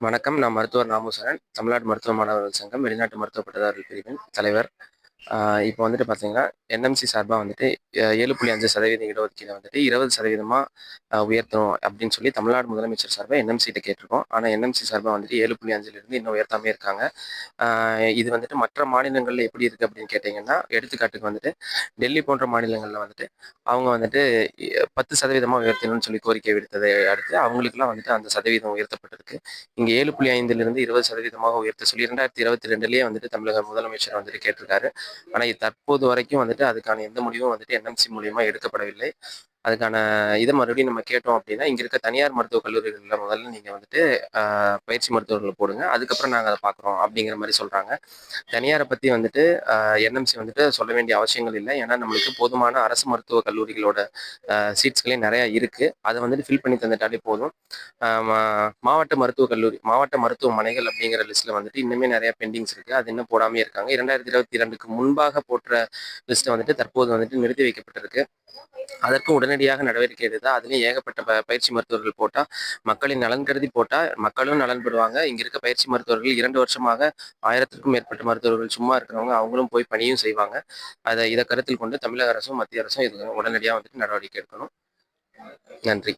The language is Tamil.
வணக்கம். நான் மருத்துவர் ராமசரன் தமிழ்நாடு மருத்துவ மாணவர்கள் சங்கம் வெளிநாட்டு மருத்துவ பட்டதாரிகள் பிரிவின் தலைவர். இப்போ வந்துட்டு பார்த்தீங்கன்னா என்எம்சி சார்பாக வந்துட்டு ஏழு புள்ளி அஞ்சு சதவீத இடஒதுக்கீடு வந்துட்டு இருபது சதவீதமாக உயர்த்தணும் அப்படின்னு சொல்லி தமிழ்நாடு முதலமைச்சர் சார்பாக என்எம்சிட்ட கேட்டிருக்கோம். ஆனால் என்எம்சி சார்பாக வந்துட்டு ஏழு புள்ளி அஞ்சுலேருந்து இன்னும் உயர்த்தாமே இருக்காங்க. இது வந்துட்டு மற்ற மாநிலங்களில் எப்படி இருக்குது அப்படின்னு கேட்டிங்கன்னா எடுத்துக்காட்டுக்கு வந்துட்டு டெல்லி போன்ற மாநிலங்களில் வந்துட்டு அவங்க வந்துட்டு பத்து சதவீதமாக உயர்த்தணும்னு சொல்லி கோரிக்கை விடுத்ததை அடுத்து அவங்களுக்குலாம் வந்துட்டு அந்த சதவீதம் உயர்த்தப்பட்டிருக்கு. இங்கே ஏழு புள்ளி ஐந்துலேருந்து இருபது சதவீதமாக உயர்த்த சொல்லி ரெண்டாயிரத்தி இருபத்தி ரெண்டுலேயே வந்துட்டு தமிழக முதலமைச்சர் வந்துட்டு கேட்டிருக்காரு. ஆனால் தற்போது வரைக்கும் வந்துட்டு அதுக்கான எந்த முடிவும் வந்துட்டு என்எம்சி மூலியமா எடுக்கப்படவில்லை. அதுக்கான இதை மறுபடியும் நம்ம கேட்டோம் அப்படின்னா இங்கே இருக்க தனியார் மருத்துவக் கல்லூரிகளில் முதல்ல நீங்கள் வந்துட்டு பயிற்சி மருத்துவர்களை போடுங்க. அதுக்கப்புறம் நாங்கள் அதை பார்க்குறோம் அப்படிங்கிற மாதிரி சொல்கிறாங்க தனியாரை பற்றி வந்துட்டு என்எம்சி வந்துட்டு சொல்ல வேண்டிய அவசியங்கள் இல்லை. ஏன்னா நம்மளுக்கு போதுமான அரசு மருத்துவக் கல்லூரிகளோட சீட்ஸ்களே நிறையா இருக்குது அதை வந்துட்டு ஃபில் பண்ணி தந்துட்டாலே போதும். மா- மாவட்ட மருத்துவக் கல்லூரி மாவட்ட மருத்துவமனைகள் அப்படிங்கிற லிஸ்ட்டில் வந்துட்டு இன்னுமே நிறையா பெண்டிங்ஸ் இருக்குது அது இன்னும் போடாமே இருக்காங்க. இரண்டாயிரத்தி இருபத்தி இரண்டுக்கு முன்பாக போட்டுற லிஸ்ட்டை வந்துட்டு தற்போது வந்துட்டு நிறுத்தி வைக்கப்பட்டிருக்கு. அதற்கு உடனடியாக நடவடிக்கை எடுத்தால் அதுலேயும் ஏகப்பட்ட ப- பயிற்சி மருத்துவர்கள் போட்டால் மக்களின் நலன் கருதி போட்டால் மக்களும் நலன் பெறுவாங்க. இங்கே இருக்க பயிற்சி மருத்துவர்கள் இரண்டு வருஷமாக ஆயிரத்திற்கும் மேற்பட்ட மருத்துவர்கள் சும்மா இருக்கிறவங்க அவங்களும் போய் பணியும் செய்வாங்க. அதை இதை கருத்தில் கொண்டு தமிழக அரசும் மத்திய அரசும் இது உடனடியாக வந்துட்டு நடவடிக்கை எடுக்கணும். நன்றி.